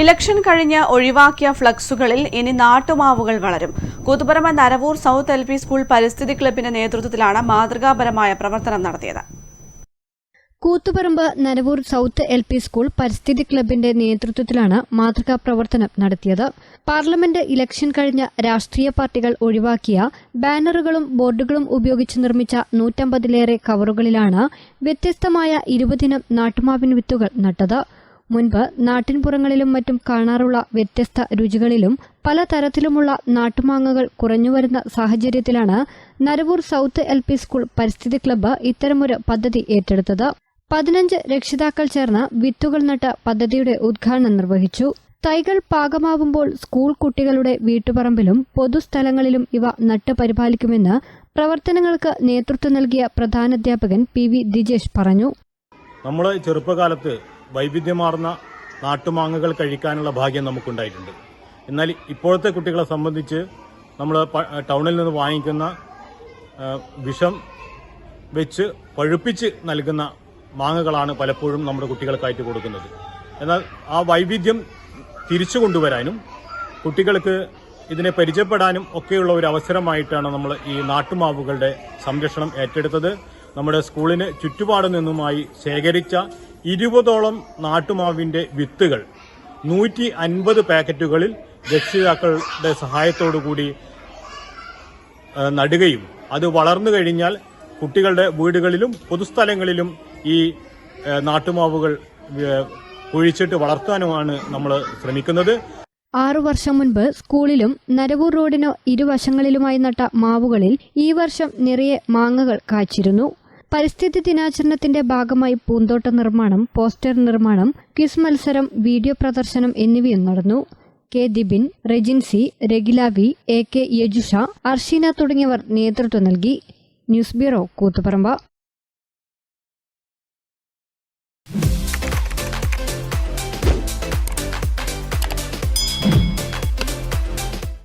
Election കഴിഞ്ഞ് ഒഴിവാക്കിയ ഫ്ലക്സുകളിൽ ഇനി നാട്ടുമാവുകൾ വളരും. Koothuparamba Naravoor south L school പരിസ്ഥിതി ക്ലബിന്റെ നേതൃത്വത്തിലാണ് മാതൃകാപരമായ പ്രവർത്തനം നടത്തിയത്. Koothuparamba Naravoor south L P school പരിസ്ഥിതി ക്ലബിന്റെ നേതൃത്വത്തിലാണ് മാതൃകാ പ്രവർത്തനം നടത്തിയത്. പാർലമെന്റ് ഇലക്ഷൻ കഴിഞ്ഞ രാഷ്ട്രീയ പാർട്ടികൾ ഒഴിവാക്കിയ ബാനറുകളും ബോർഡുകളും ഉപയോഗിച്ച് നിർമ്മിച്ച നൂറ്റമ്പതിലേറെ കവറുകളിലാണ് വ്യത്യസ്തമായ ഇരുപതിനം നാട്ടുമാവിൻ വിത്തുകൾ നട്ടത്. മുൻപ് നാട്ടിൻപുറങ്ങളിലും മറ്റും കാണാറുള്ള വ്യത്യസ്ത രുചികളിലും പലതരത്തിലുമുള്ള നാട്ടുമാങ്ങകൾ കുറഞ്ഞുവരുന്ന സാഹചര്യത്തിലാണ് Naravoor south L P school പരിസ്ഥിതി ക്ലബ്ബ് ഇത്തരമൊരു പദ്ധതി ഏറ്റെടുത്തത്. പതിനഞ്ച് രക്ഷിതാക്കൾ ചേർന്ന് വിത്തുകൾ നട്ട് പദ്ധതിയുടെ ഉദ്ഘാടനം നിർവഹിച്ചു. തൈകൾ പാകമാവുമ്പോൾ സ്കൂൾ കുട്ടികളുടെ വീട്ടുപറമ്പിലും പൊതുസ്ഥലങ്ങളിലും ഇവ നട്ട് പരിപാലിക്കുമെന്ന് പ്രവർത്തനങ്ങൾക്ക് നേതൃത്വം നൽകിയ പ്രധാനാധ്യാപകൻ പി വി ദിജേഷ് പറഞ്ഞു. നമ്മൾ ചെറുപ്പകാലത്ത് വൈവിധ്യമാർന്ന നാട്ടുമാങ്ങകൾ കഴിക്കാനുള്ള ഭാഗ്യം നമുക്കുണ്ടായിട്ടുണ്ട്. എന്നാൽ ഇപ്പോഴത്തെ കുട്ടികളെ സംബന്ധിച്ച് നമ്മൾ ടൗണിൽ നിന്ന് വാങ്ങിക്കുന്ന വിഷം വെച്ച് പഴുപ്പിച്ച് നൽകുന്ന മാങ്ങകളാണ് പലപ്പോഴും നമ്മുടെ കുട്ടികൾക്കായിട്ട് കൊടുക്കുന്നത്. എന്നാൽ ആ വൈവിധ്യം തിരിച്ചു കൊണ്ടുവരാനും കുട്ടികൾക്ക് ഇതിനെ പരിചയപ്പെടാനും ഒക്കെയുള്ള ഒരു അവസരമായിട്ടാണ് നമ്മൾ ഈ നാട്ടുമാവുകളുടെ സംരക്ഷണം ഏറ്റെടുത്തത്. നമ്മുടെ സ്കൂളിന് ചുറ്റുപാടു നിന്നുമായി ശേഖരിച്ച ഇരുപതോളം നാട്ടുമാവിന്റെ വിത്തുകൾ നൂറ്റി അൻപത് പാക്കറ്റുകളിൽ രക്ഷിതാക്കളുടെ സഹായത്തോടു കൂടി നടുകയും അത് വളർന്നു കഴിഞ്ഞാൽ കുട്ടികളുടെ വീടുകളിലും പൊതുസ്ഥലങ്ങളിലും ഈ നാട്ടുമാവുകൾ കുഴിച്ചിട്ട് വളർത്താനുമാണ് നമ്മൾ ശ്രമിക്കുന്നത്. ആറു വർഷം മുൻപ് സ്കൂളിലും നരവൂർ റോഡിനോ ഇരുവശങ്ങളിലുമായി നട്ട മാവുകളിൽ ഈ വർഷം നിറയെ മാങ്ങകൾ കായ്ച്ചിരുന്നു പരിസ്ഥിതി ദിനാചരണത്തിന്റെ ഭാഗമായി പൂന്തോട്ട നിർമ്മാണം പോസ്റ്റർ നിർമ്മാണം ക്വിസ് മത്സരം വീഡിയോ പ്രദർശനം എന്നിവയും നടന്നു. K Dibin Rejinsi Ragila V A K Yajusha Arsheena തുടങ്ങിയവർ നേതൃത്വം നൽകി. News bureau Koothuparamba.